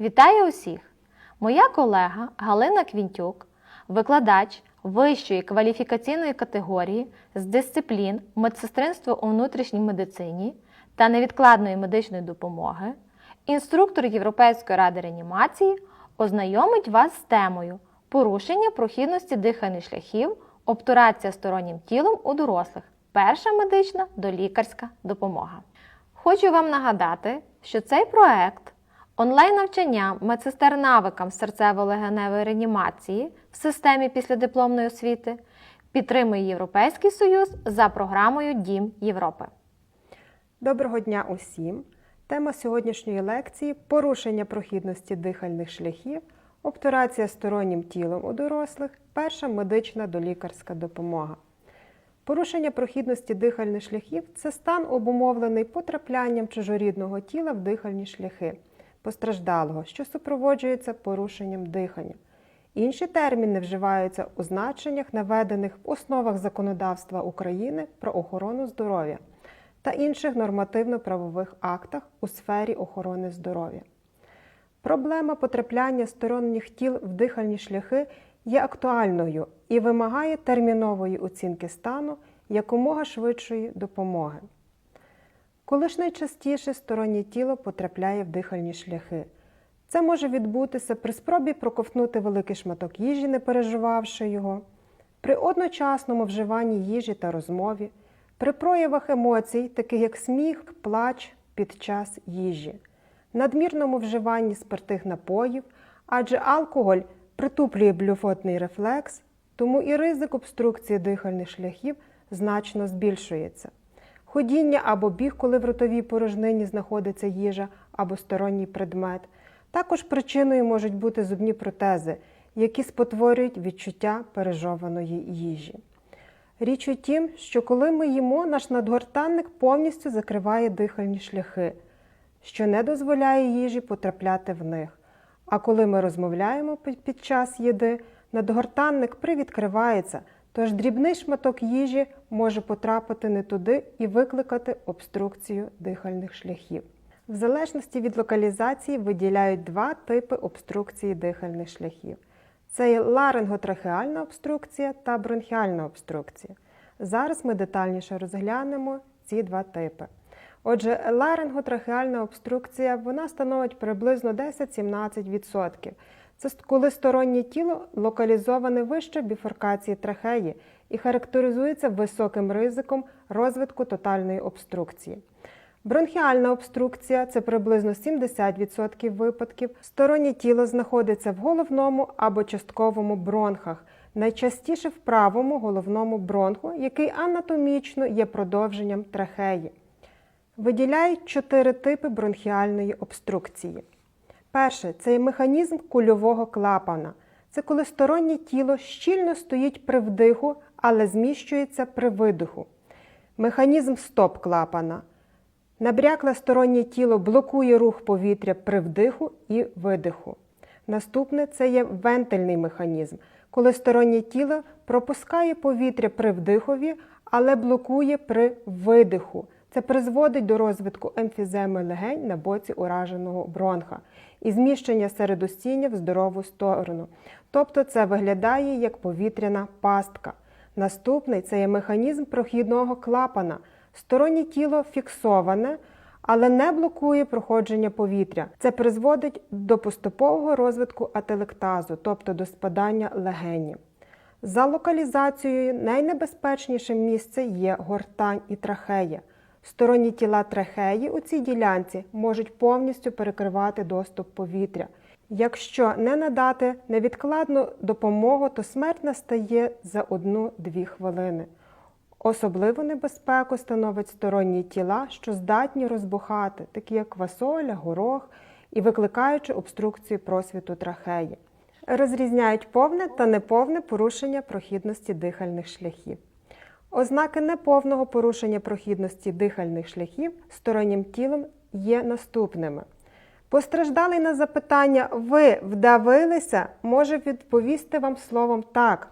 Вітаю усіх! Моя колега Галина Квінтюк, викладач вищої кваліфікаційної категорії з дисциплін медсестринство у внутрішній медицині та невідкладної медичної допомоги, інструктор Європейської ради реанімації ознайомить вас з темою порушення прохідності дихальних шляхів, обтурація стороннім тілом у дорослих. Перша медична долікарська допомога. Хочу вам нагадати, що цей проект онлайн-навчання медсестер навикам серцево-легеневої реанімації в системі післядипломної освіти підтримує Європейський Союз за програмою Дім Європи. Доброго дня усім! Тема сьогоднішньої лекції порушення прохідності дихальних шляхів, обтурація стороннім тілом у дорослих, перша медична долікарська допомога. Порушення прохідності дихальних шляхів це стан обумовлений потраплянням чужорідного тіла в дихальні шляхи постраждалого, що супроводжується порушенням дихання. Інші терміни вживаються у значеннях, наведених в основах законодавства України про охорону здоров'я та інших нормативно-правових актах у сфері охорони здоров'я. Проблема потрапляння сторонніх тіл в дихальні шляхи є актуальною і вимагає термінової оцінки стану якомога швидшої допомоги. Коли ж найчастіше стороннє тіло потрапляє в дихальні шляхи. Це може відбутися при спробі проковтнути великий шматок їжі, не переживавши його, при одночасному вживанні їжі та розмові, при проявах емоцій, таких як сміх, плач під час їжі, надмірному вживанні спиртних напоїв, адже алкоголь притуплює блювотний рефлекс, тому і ризик обструкції дихальних шляхів значно збільшується. Ходіння або біг, коли в ротовій порожнині знаходиться їжа або сторонній предмет. Також причиною можуть бути зубні протези, які спотворюють відчуття пережованої їжі. Річ у тім, що коли ми їмо, наш надгортанник повністю закриває дихальні шляхи, що не дозволяє їжі потрапляти в них. А коли ми розмовляємо під час їди, надгортанник привідкривається, тож дрібний шматок їжі може потрапити не туди і викликати обструкцію дихальних шляхів. В залежності від локалізації виділяють два типи обструкції дихальних шляхів. Це є ларинготрахеальна обструкція та бронхіальна обструкція. Зараз ми детальніше розглянемо ці два типи. Отже, ларинготрахеальна обструкція вона становить приблизно 10-17%. Це коли стороннє тіло локалізоване вище біфуркації трахеї і характеризується високим ризиком розвитку тотальної обструкції. Бронхіальна обструкція це приблизно 70% випадків. Стороннє тіло знаходиться в головному або частковому бронхах, найчастіше в правому головному бронху, який анатомічно є продовженням трахеї. Виділяють чотири типи бронхіальної обструкції. Перше це механізм кульового клапана. Це коли стороннє тіло щільно стоїть при вдиху, але зміщується при видиху. Механізм стоп клапана. Набрякле стороннє тіло блокує рух повітря при вдиху і видиху. Наступне це є вентильний механізм, коли стороннє тіло пропускає повітря при вдихові, але блокує при видиху. Це призводить до розвитку емфіземи легень на боці ураженого бронха і зміщення середостіння в здорову сторону. Тобто це виглядає як повітряна пастка. Наступний це є механізм прохідного клапана. Стороннє тіло фіксоване, але не блокує проходження повітря. Це призводить до поступового розвитку ателектазу, тобто до спадання легенів. За локалізацією найнебезпечнішим місце є гортань і трахея. Сторонні тіла трахеї у цій ділянці можуть повністю перекривати доступ повітря. Якщо не надати невідкладну допомогу, то смерть настає за 1-2 хвилини. Особливу небезпеку становить сторонні тіла, що здатні розбухати, такі як квасоля, горох і викликаючи обструкцію просвіту трахеї. Розрізняють повне та неповне порушення прохідності дихальних шляхів. Ознаки неповного порушення прохідності дихальних шляхів стороннім тілом є наступними. Постраждалий на запитання Ви вдавилися може відповісти вам словом так.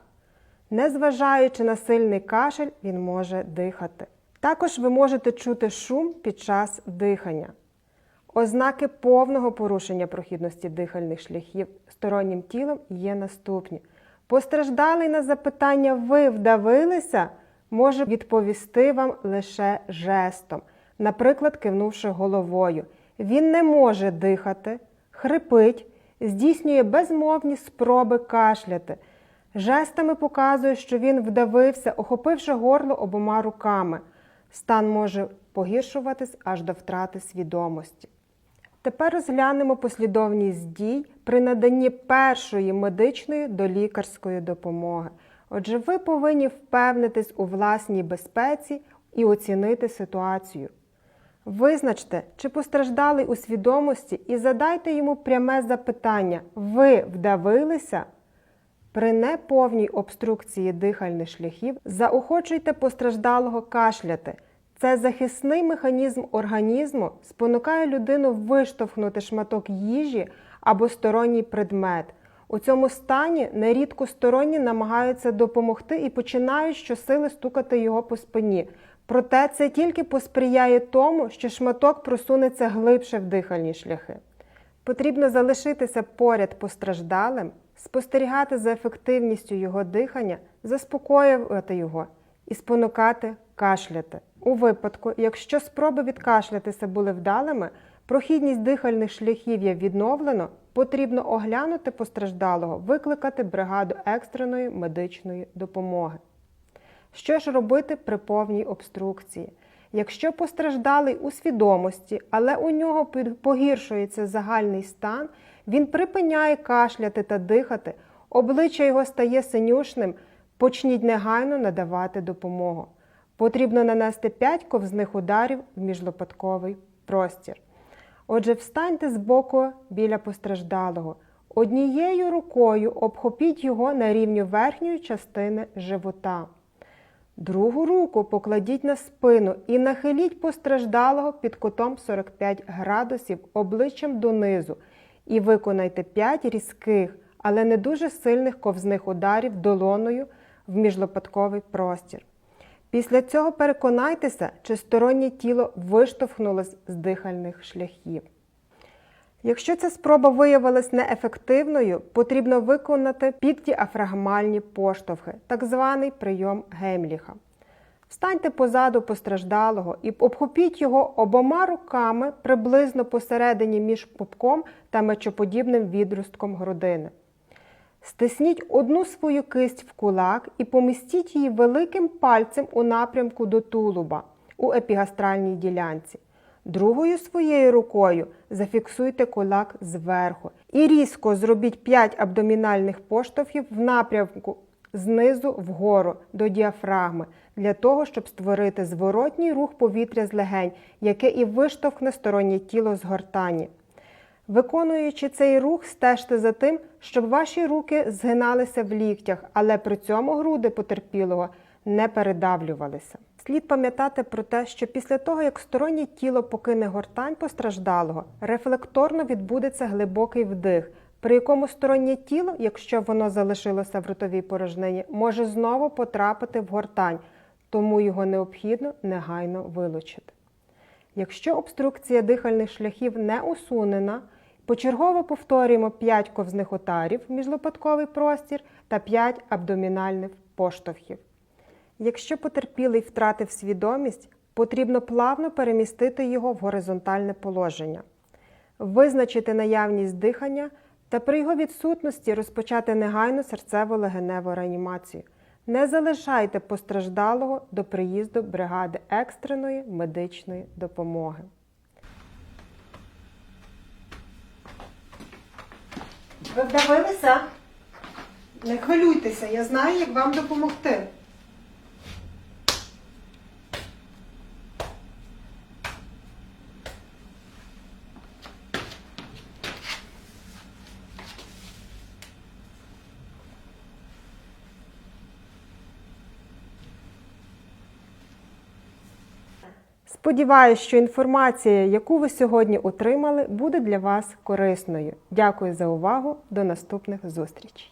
Незважаючи на сильний кашель, він може дихати. Також ви можете чути шум під час дихання. Ознаки повного порушення прохідності дихальних шляхів стороннім тілом є наступні. Постраждалий на запитання ви вдавилися, може відповісти вам лише жестом, наприклад, кивнувши головою. Він не може дихати, хрипить, здійснює безмовні спроби кашляти. Жестами показує, що він вдавився, охопивши горло обома руками. Стан може погіршуватись аж до втрати свідомості. Тепер розглянемо послідовність дій при наданні першої медичної до лікарської допомоги. Отже, ви повинні впевнитись у власній безпеці і оцінити ситуацію. Визначте, чи постраждалий у свідомості, і задайте йому пряме запитання: ви вдавилися? При неповній обструкції дихальних шляхів заохочуйте постраждалого кашляти. Це захисний механізм організму спонукає людину виштовхнути шматок їжі або сторонній предмет. У цьому стані нерідко сторонні намагаються допомогти і починають щосили стукати його по спині. Проте це тільки посприяє тому, що шматок просунеться глибше в дихальні шляхи. Потрібно залишитися поряд постраждалим, спостерігати за ефективністю його дихання, заспокоювати його і спонукати кашляти. У випадку, якщо спроби відкашлятися були вдалими, прохідність дихальних шляхів є відновлено, потрібно оглянути постраждалого, викликати бригаду екстреної медичної допомоги. Що ж робити при повній обструкції? Якщо постраждалий у свідомості, але у нього погіршується загальний стан, він припиняє кашляти та дихати, обличчя його стає синюшним, почніть негайно надавати допомогу. Потрібно нанести 5 ковзних ударів в міжлопатковий простір. Отже, встаньте збоку біля постраждалого. Однією рукою обхопіть його на рівні верхньої частини живота. Другу руку покладіть на спину і нахиліть постраждалого під кутом 45 градусів обличчям донизу і виконайте 5 різких, але не дуже сильних ковзних ударів долоною в міжлопатковий простір. Після цього переконайтеся, чи стороннє тіло виштовхнулось з дихальних шляхів. Якщо ця спроба виявилась неефективною, потрібно виконати піддіафрагмальні поштовхи, так званий прийом Гемліха. Встаньте позаду постраждалого і обхопіть його обома руками приблизно посередині між пупком та мечоподібним відростком грудини. Стисніть одну свою кисть в кулак і помістіть її великим пальцем у напрямку до тулуба у епігастральній ділянці. Другою своєю рукою зафіксуйте кулак зверху і різко зробіть 5 абдомінальних поштовхів в напрямку знизу вгору до діафрагми для того, щоб створити зворотній рух повітря з легень, яке і виштовхне стороннє тіло з гортані. Виконуючи цей рух, стежте за тим, щоб ваші руки згиналися в ліктях, але при цьому груди потерпілого не передавлювалися. Слід пам'ятати про те, що після того, як стороннє тіло покине гортань постраждалого, рефлекторно відбудеться глибокий вдих, при якому стороннє тіло, якщо воно залишилося в ротовій порожнині, може знову потрапити в гортань, тому його необхідно негайно вилучити. Якщо обструкція дихальних шляхів не усунена, почергово повторюємо 5 ковзних отарів в міжлопатковий простір та 5 абдомінальних поштовхів. Якщо потерпілий втратив свідомість, потрібно плавно перемістити його в горизонтальне положення, визначити наявність дихання та при його відсутності розпочати негайну серцево-легеневу реанімацію. Не залишайте постраждалого до приїзду бригади екстреної медичної допомоги. Ви вдавилися? Не хвилюйтеся, я знаю, як вам допомогти. Сподіваюсь, що інформація, яку ви сьогодні отримали, буде для вас корисною. Дякую за увагу. До наступних зустрічей.